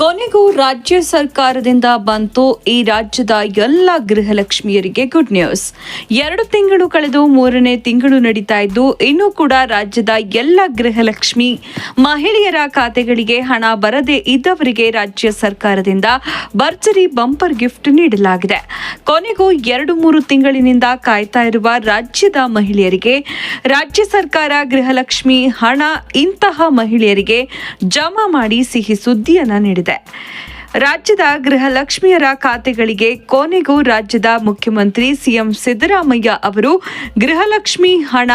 ಕೊನೆಗೂ ರಾಜ್ಯ ಸರ್ಕಾರದಿಂದ ಬಂತು ಈ ರಾಜ್ಯದ ಎಲ್ಲ ಗೃಹಲಕ್ಷ್ಮಿಯರಿಗೆ ಗುಡ್ ನ್ಯೂಸ್ ಎರಡು ತಿಂಗಳು ಕಳೆದು ಮೂರನೇ ತಿಂಗಳು ನಡೀತಾ ಇದ್ದು, ಇನ್ನೂ ಕೂಡ ರಾಜ್ಯದ ಎಲ್ಲ ಗೃಹಲಕ್ಷ್ಮಿ ಮಹಿಳೆಯರ ಖಾತೆಗಳಿಗೆ ಹಣ ಬರದೇ ಇದ್ದವರಿಗೆ ರಾಜ್ಯ ಸರ್ಕಾರದಿಂದ ಭರ್ಜರಿ ಬಂಪರ್ ಗಿಫ್ಟ್ ನೀಡಲಾಗಿದೆ. ಕೊನೆಗೂ ಎರಡು ಮೂರು ತಿಂಗಳಿನಿಂದ ಕಾಯ್ತಾ ಇರುವ ರಾಜ್ಯದ ಮಹಿಳೆಯರಿಗೆ ರಾಜ್ಯ ಸರ್ಕಾರ ಗೃಹಲಕ್ಷ್ಮಿ ಹಣ ಇಂತಹ ಮಹಿಳೆಯರಿಗೆ ಜಮಾ ಮಾಡಿ ಸಿಹಿ ಸುದ್ದಿಯನ್ನು ನೀಡಿದೆ. ರಾಜ್ಯದ ಗೃಹಲಕ್ಷ್ಮಿಯರ ಖಾತೆಗಳಿಗೆ ಕೊನೆಗೂ ರಾಜ್ಯದ ಮುಖ್ಯಮಂತ್ರಿ ಸಿಎಂ ಸಿದ್ದರಾಮಯ್ಯ ಅವರು ಗೃಹಲಕ್ಷ್ಮಿ ಹಣ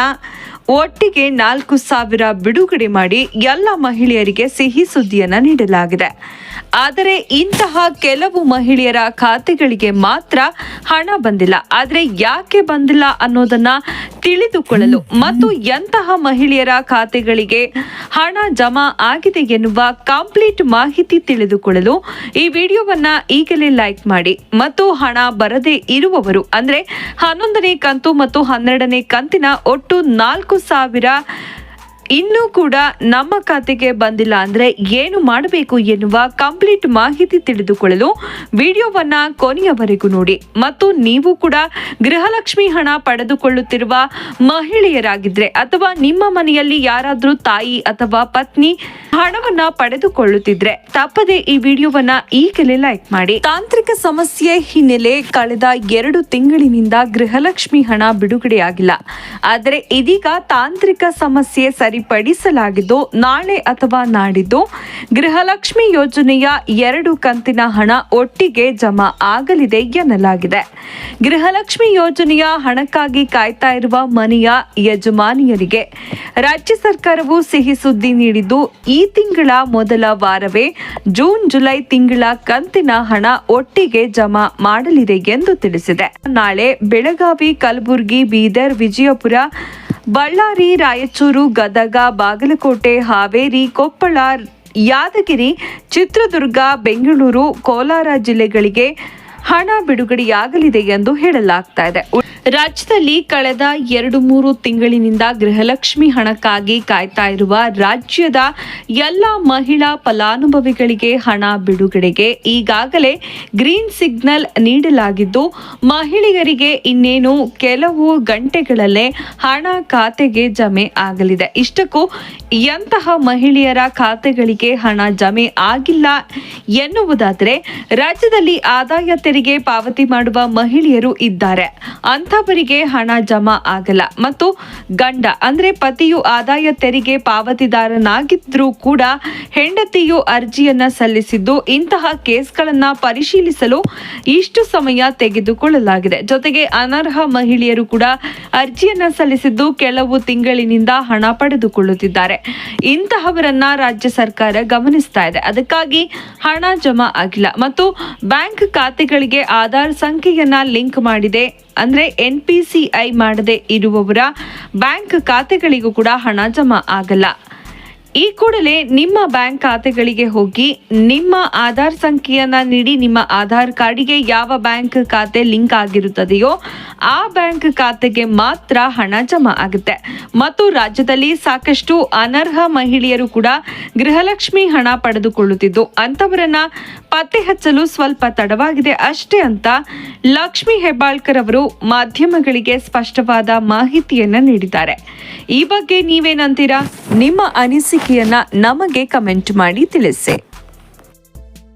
ಒಟ್ಟಿಗೆ ನಾಲ್ಕು ಸಾವಿರ ಬಿಡುಗಡೆ ಮಾಡಿ ಎಲ್ಲ ಮಹಿಳೆಯರಿಗೆ ಸಿಹಿ ಸುದ್ದಿಯನ್ನ ನೀಡಲಾಗಿದೆ. ಆದರೆ ಇಂತಹ ಕೆಲವು ಮಹಿಳೆಯರ ಖಾತೆಗಳಿಗೆ ಮಾತ್ರ ಹಣ ಬಂದಿಲ್ಲ. ಆದರೆ ಯಾಕೆ ಬಂದಿಲ್ಲ ಅನ್ನೋದನ್ನ ತಿಳಿದುಕೊಳ್ಳಲು ಮತ್ತು ಎಂತಹ ಮಹಿಳೆಯರ ಖಾತೆಗಳಿಗೆ ಹಣ ಜಮಾ ಆಗಿದೆ ಎನ್ನುವ ಕಂಪ್ಲೀಟ್ ಮಾಹಿತಿ ತಿಳಿದುಕೊಳ್ಳಲು ಈ ವಿಡಿಯೋವನ್ನ ಈಗಲೇ ಲೈಕ್ ಮಾಡಿ. ಮತ್ತು ಹಣ ಬರದೇ ಇರುವವರು, ಅಂದ್ರೆ ಹನ್ನೊಂದನೇ ಕಂತು ಮತ್ತು ಹನ್ನೆರಡನೇ ಕಂತಿನ ಒಟ್ಟು ನಾಲ್ಕು ಸಾವಿರ ಇನ್ನೂ ಕೂಡ ನಮ್ಮ ಖಾತೆಗೆ ಬಂದಿಲ್ಲ ಅಂದ್ರೆ ಏನು ಮಾಡಬೇಕು ಎನ್ನುವ ಕಂಪ್ಲೀಟ್ ಮಾಹಿತಿ ತಿಳಿದುಕೊಳ್ಳಲು ವಿಡಿಯೋವನ್ನ ಕೊನೆಯವರೆಗೂ ನೋಡಿ. ಮತ್ತು ನೀವು ಕೂಡ ಗೃಹಲಕ್ಷ್ಮಿ ಹಣ ಪಡೆದುಕೊಳ್ಳುತ್ತಿರುವ ಮಹಿಳೆಯರಾಗಿದ್ರೆ ಅಥವಾ ನಿಮ್ಮ ಮನೆಯಲ್ಲಿ ಯಾರಾದರೂ ತಾಯಿ ಅಥವಾ ಪತ್ನಿ ಹಣವನ್ನ ಪಡೆದುಕೊಳ್ಳುತ್ತಿದ್ರೆ ತಪ್ಪದೆ ಈ ವಿಡಿಯೋವನ್ನ ಈಗಲೇ ಲೈಕ್ ಮಾಡಿ. ತಾಂತ್ರಿಕ ಸಮಸ್ಯೆ ಹಿನ್ನೆಲೆ ಕಳೆದ ಎರಡು ತಿಂಗಳಿನಿಂದ ಗೃಹಲಕ್ಷ್ಮಿ ಹಣ ಬಿಡುಗಡೆಯಾಗಿಲ್ಲ. ಆದರೆ ಇದೀಗ ತಾಂತ್ರಿಕ ಸಮಸ್ಯೆ ಸರಿಪಡಿಸಲಾಗಿದ್ದು ನಾಳೆ ಅಥವಾ ನಾಡಿದ್ದು ಗೃಹಲಕ್ಷ್ಮಿ ಯೋಜನೆಯ ಎರಡು ಕಂತಿನ ಹಣ ಒಟ್ಟಿಗೆ ಜಮಾ ಆಗಲಿದೆ ಎನ್ನಲಾಗಿದೆ. ಗೃಹಲಕ್ಷ್ಮಿ ಯೋಜನೆಯ ಹಣಕ್ಕಾಗಿ ಕಾಯ್ತಾ ಇರುವ ಮನೆಯ ಯಜಮಾನಿಯರಿಗೆ ರಾಜ್ಯ ಸರ್ಕಾರವು ಸಿಹಿ ಸುದ್ದಿ ನೀಡಿದ್ದು, ಈ ತಿಂಗಳ ಮೊದಲ ವಾರವೇ ಜೂನ್, ಜುಲೈ ತಿಂಗಳ ಕಂತಿನ ಹಣ ಒಟ್ಟಿಗೆ ಜಮಾ ಮಾಡಲಿದೆ ಎಂದು ತಿಳಿಸಿದೆ. ನಾಳೆ ಬೆಳಗಾವಿ, ಕಲಬುರಗಿ, ಬೀದರ್, ವಿಜಯಪುರ ಬಳ್ಳಾರಿ, ರಾಯಚೂರು, ಗದಗ, ಬಾಗಲಕೋಟೆ, ಹಾವೇರಿ, ಕೊಪ್ಪಳ, ಯಾದಗಿರಿ, ಚಿತ್ರದುರ್ಗ, ಬೆಂಗಳೂರು, ಕೋಲಾರ ಜಿಲ್ಲೆಗಳಿಗೆ ಹಣ ಬಿಡುಗಡೆಯಾಗಲಿದೆ ಎಂದು ಹೇಳಲಾಗ್ತಾ ಇದೆ. ರಾಜ್ಯದಲ್ಲಿ ಕಳೆದ ಎರಡು ಮೂರು ತಿಂಗಳಿನಿಂದ ಗೃಹಲಕ್ಷ್ಮಿ ಹಣಕ್ಕಾಗಿ ಕಾಯ್ತಾ ಇರುವ ರಾಜ್ಯದ ಎಲ್ಲ ಮಹಿಳಾ ಫಲಾನುಭವಿಗಳಿಗೆ ಹಣ ಬಿಡುಗಡೆಗೆ ಈಗಾಗಲೇ ಗ್ರೀನ್ ಸಿಗ್ನಲ್ ನೀಡಲಾಗಿದ್ದು, ಮಹಿಳೆಯರಿಗೆ ಇನ್ನೇನು ಕೆಲವು ಗಂಟೆಗಳಲ್ಲೇ ಹಣ ಖಾತೆಗೆ ಜಮೆ ಆಗಲಿದೆ. ಇಷ್ಟಕ್ಕೂ ಎಂತಹ ಮಹಿಳೆಯರ ಖಾತೆಗಳಿಗೆ ಹಣ ಜಮೆ ಆಗಿಲ್ಲ ಎನ್ನುವುದಾದರೆ, ರಾಜ್ಯದಲ್ಲಿ ಆದಾಯ ತೆರಿಗೆ ಪಾವತಿ ಮಾಡುವ ಮಹಿಳೆಯರು ಇದ್ದಾರೆ. ಅಂಥವರಿಗೆ ಹಣ ಜಮಾ ಆಗಲ್ಲ. ಮತ್ತು ಗಂಡ, ಅಂದ್ರೆ ಪತಿಯು ಆದಾಯ ತೆರಿಗೆ ಪಾವತಿದಾರನಾಗಿದ್ರೂ ಕೂಡ ಹೆಂಡತಿಯು ಅರ್ಜಿಯನ್ನ ಸಲ್ಲಿಸಿದ್ದು ಇಂತಹ ಕೇಸ್ಗಳನ್ನು ಪರಿಶೀಲಿಸಲು ಇಷ್ಟು ಸಮಯ ತೆಗೆದುಕೊಳ್ಳಲಾಗಿದೆ. ಜೊತೆಗೆ ಅನರ್ಹ ಮಹಿಳೆಯರು ಕೂಡ ಅರ್ಜಿಯನ್ನ ಸಲ್ಲಿಸಿದ್ದು ಕೆಲವು ತಿಂಗಳಿನಿಂದ ಹಣ ಪಡೆದುಕೊಳ್ಳುತ್ತಿದ್ದಾರೆ. ಇಂತಹವರನ್ನ ರಾಜ್ಯ ಸರ್ಕಾರ ಗಮನಿಸ್ತಾ ಇದೆ. ಅದಕ್ಕಾಗಿ ಹಣ ಜಮಾ ಆಗಿಲ್ಲ. ಮತ್ತು ಬ್ಯಾಂಕ್ ಖಾತೆಗಳಿಗೆ ಆಧಾರ್ ಸಂಖ್ಯೆಯನ್ನ ಲಿಂಕ್ ಮಾಡಿದೆ ಅಂದ್ರೆ ಎನ್ ಪಿ ಸಿ ಐ ಮಾಡದೆ ಇರುವವರ ಬ್ಯಾಂಕ್ ಖಾತೆಗಳಿಗೂ ಕೂಡ ಹಣ ಜಮಾ ಆಗಲ್ಲ. ಈ ಕೂಡಲೇ ನಿಮ್ಮ ಬ್ಯಾಂಕ್ ಖಾತೆಗಳಿಗೆ ಹೋಗಿ ನಿಮ್ಮ ಆಧಾರ್ ಸಂಖ್ಯೆಯನ್ನು ನೀಡಿ ನಿಮ್ಮ ಆಧಾರ್ ಕಾರ್ಡಿಗೆ ಯಾವ ಬ್ಯಾಂಕ್ ಖಾತೆ ಲಿಂಕ್ ಆಗಿರುತ್ತದೆಯೋ ಆ ಬ್ಯಾಂಕ್ ಖಾತೆಗೆ ಮಾತ್ರ ಹಣ ಜಮಾ ಆಗುತ್ತೆ. ಮತ್ತು ರಾಜ್ಯದಲ್ಲಿ ಸಾಕಷ್ಟು ಅನರ್ಹ ಮಹಿಳೆಯರು ಕೂಡ ಗೃಹಲಕ್ಷ್ಮಿ ಹಣ ಪಡೆದುಕೊಳ್ಳುತ್ತಿದ್ದು ಅಂತವರನ್ನ ಪತ್ತೆ ಹಚ್ಚಲು ಸ್ವಲ್ಪ ತಡವಾಗಿದೆ ಅಷ್ಟೇ ಅಂತ ಲಕ್ಷ್ಮಿ ಹೆಬ್ಬಾಳ್ಕರ್ ಅವರು ಮಾಧ್ಯಮಗಳಿಗೆ ಸ್ಪಷ್ಟವಾದ ಮಾಹಿತಿಯನ್ನ ನೀಡಿದ್ದಾರೆ. ಈ ಬಗ್ಗೆ ನೀವೇನಂತೀರಾ? ನಿಮ್ಮ ಅನಿಸಿಕೆಯನ್ನ ನಮಗೆ ಕಮೆಂಟ್ ಮಾಡಿ ತಿಳಿಸಿ.